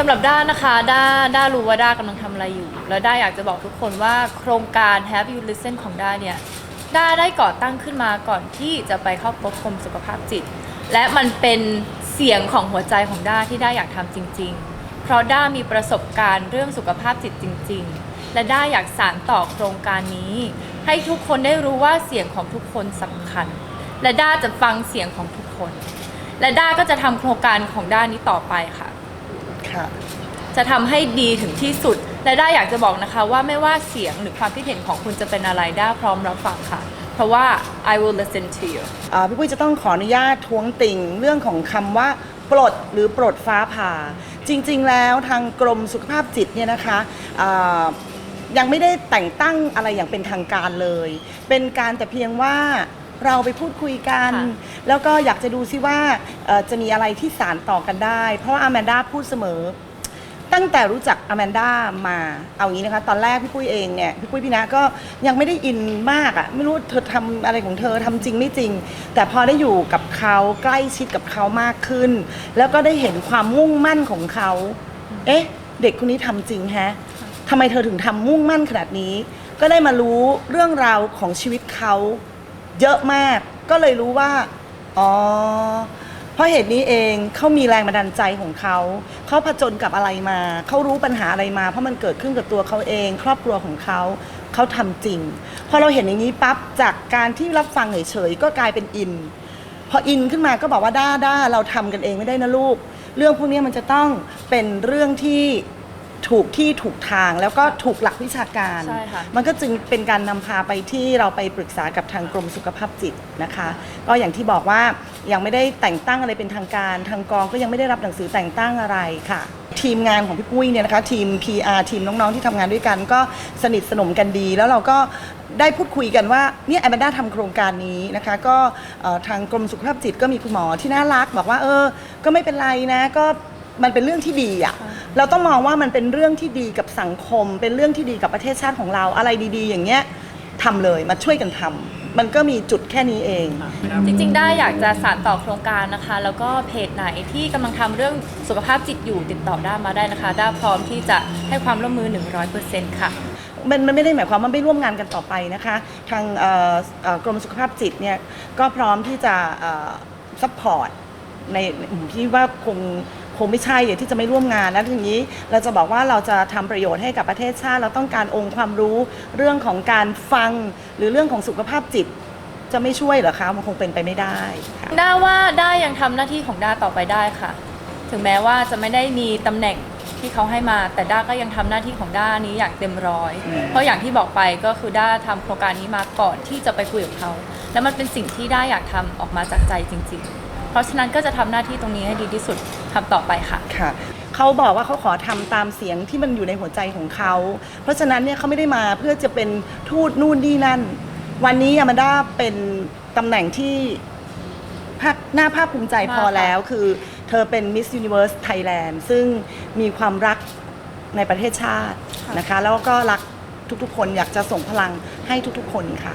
สำหรับด้านะคะด้าด้ารู้ว่าด้ากำลังทำอะไรอยู่ แล้วด้าอยากจะบอกทุกคนว่าโครงการ Have You Listen ของด้าเนี่ยด้าได้ก่อตั้งขึ้นมาก่อนที่จะไปเข้าพบกรมสุขภาพจิต และมันเป็นเสียงของหัวใจของด้าที่ด้าอยากทำจริง ๆ เพราะด้ามีประสบการณ์เรื่องสุขภาพจิตจริง ๆ และด้าอยากสานต่อโครงการนี้ ให้ทุกคนได้รู้ว่าเสียงของทุกคนสำคัญ และด้าจะฟังเสียงของทุกคน และด้าก็จะทำโครงการของด้านี้ต่อไปค่ะ ค่ะ จะทำให้ดีถึงที่สุด และด้าอยากจะบอกนะคะว่าไม่ว่าเสียงหรือความคิดเห็นของคุณจะเป็นอะไรด้าพร้อมรับฟังค่ะ เพราะว่า I will listen to you อ่าพี่ปุ้ยจะต้องขออนุญาตท้วงติงเรื่องของคำว่า ปลดหรือปลดฟ้าผ่า จริง ๆ แล้วทางกรมสุขภาพจิตเนี่ยนะคะอ่ายังไม่ได้แต่งตั้งอะไรอย่างเป็นทางการเลย เป็นการแต่เพียงว่า เราไปพูดคุยกัน ค่ะแล้วก็อยากจะดูซิว่าเอ่อจะมีอะไรที่สารต่อกันได้ เพราะว่าอาแมนด้าพูดเสมอ ตั้งแต่รู้จักอแมนด้ามาเอางี้นะคะ ตอนแรกพี่ปุ้ยเองเนี่ยพี่ปุ้ยพี่นะก็ยังไม่ได้อินมากอะ่ะไม่รู้เธอทำอะไรของเธอทำจริงไม่จริง แต่พอได้อยู่กับเขาใกล้ชิดกับเขามากขึ้น แล้วก็ได้เห็นความมุ่งมั่นของเขา เอ๊ะ เด็กคนนี้ทำจริงแฮะทำไมเธอถึงทำมุ่งมั่นขนาดนี้ ก็ได้มารู้เรื่องราวของชีวิตเขา เยอะมาก ก็เลยรู้ว่า อ๋อ เพราะเหตุนี้เองเขามีแรงบันดาลใจของเขา เขาผจญกับอะไรมา เขารู้ปัญหาอะไรมา เพราะมันเกิดขึ้นกับตัวเขาเอง ครอบครัวของเขา เขาทำจริง พอเราเห็นอย่างนี้ปั๊บ จากการที่รับฟังเฉยๆ ก็กลายเป็นอิน พออินขึ้นมาก็บอกว่าด้าด้าเราทำกันเองไม่ได้นะลูก เรื่องพวกนี้มันจะต้องเป็นเรื่องที่ ถูกที่ถูกทางแล้วก็ถูกหลักวิชาการ ใช่ค่ะ มันก็จึงเป็นการนำพาไปที่เราไปปรึกษากับทางกรมสุขภาพจิตนะคะ ก็อย่างที่บอกว่ายังไม่ได้แต่งตั้งอะไรเป็นทางการ ทางกองก็ยังไม่ได้รับหนังสือแต่งตั้งอะไรค่ะ ทีมงานของพี่ปุ้ยเนี่ยนะคะทีม PR ทีมน้องๆที่ทำงานด้วยกัน ก็สนิทสนมกันดี แล้วเราก็ได้พูดคุยกันว่าเนี่ยแอมแบนด้าทำโครงการนี้นะคะ ก็เอ่อทางกรมสุขภาพจิตก็มีคุณหมอที่น่ารัก บอกว่าเออ ก็ไม่เป็นไรนะก็ มันเป็นเรื่องที่ดีอะเราต้องมองว่ามันเป็นเรื่องที่ดีกับสังคม เป็นเรื่องที่ดีกับประเทศชาติของเราอะไรดี ๆ อย่างเงี้ยทำเลยมาช่วยกันทำมันก็มีจุดแค่นี้เอง จริงๆ ได้อยากจะสานต่อโครงการนะคะ แล้วก็เพจไหนที่กำลังทำเรื่องสุขภาพจิตอยู่ติดต่อด้ามาได้นะคะ ด้าพร้อมที่จะให้ความร่วมมือ 100%ค่ะ มันมันไม่ได้หมายความว่าไม่ร่วมงานกันต่อไปนะคะ ทางเอ่อเอ่อกรมสุขภาพจิตเนี่ยก็พร้อมที่จะซัพพอร์ตในที่ว่าคง คงไม่ใช่อะที่จะไม่ร่วมงานแล้วทีนี้เราจะบอกว่าเราจะทำประโยชน์ให้กับประเทศชาติ เราต้องการองค์ความรู้เรื่องของการฟังหรือเรื่องของสุขภาพจิต จะไม่ช่วยเหรอคะมันคงเป็นไปไม่ได้ค่ะด้าว่าด้ายังทำหน้าที่ของด้าต่อไปได้ค่ะ ถึงแม้ว่าจะไม่ได้มีตำแหน่งที่เขาให้มาแต่ด้าก็ยังทำหน้าที่ของด้านี้อย่างเต็มร้อยอืมเพราะอย่างที่บอกไปก็คือด้าทำโครงการนี้มาก่อนที่จะไปคุยกับเขา แล้วมันเป็นสิ่งที่ด้าอยากทำออกมาจากใจจริง ๆ เพราะฉะนั้นก็จะทำหน้าที่ตรงนี้ให้ดีที่สุด ทำต่อไปค่ะ ค่ะเขาบอกว่าเขาขอทำตามเสียงที่มันอยู่ในหัวใจของเขา เพราะฉะนั้นเนี่ยเขาไม่ได้มาเพื่อจะเป็นทูตนู่นนี่นั่น วันนี้ยามาด้าเป็นตำแหน่งที่ภาคหน้าภาคภูมิใจพอมากค่ะแล้วคือเธอเป็น Miss Universe Thailand ซึ่งมีความรักในประเทศชาตินะคะ แล้วก็รักทุกๆคนอยากจะส่งพลังให้ทุกๆคนค่ะ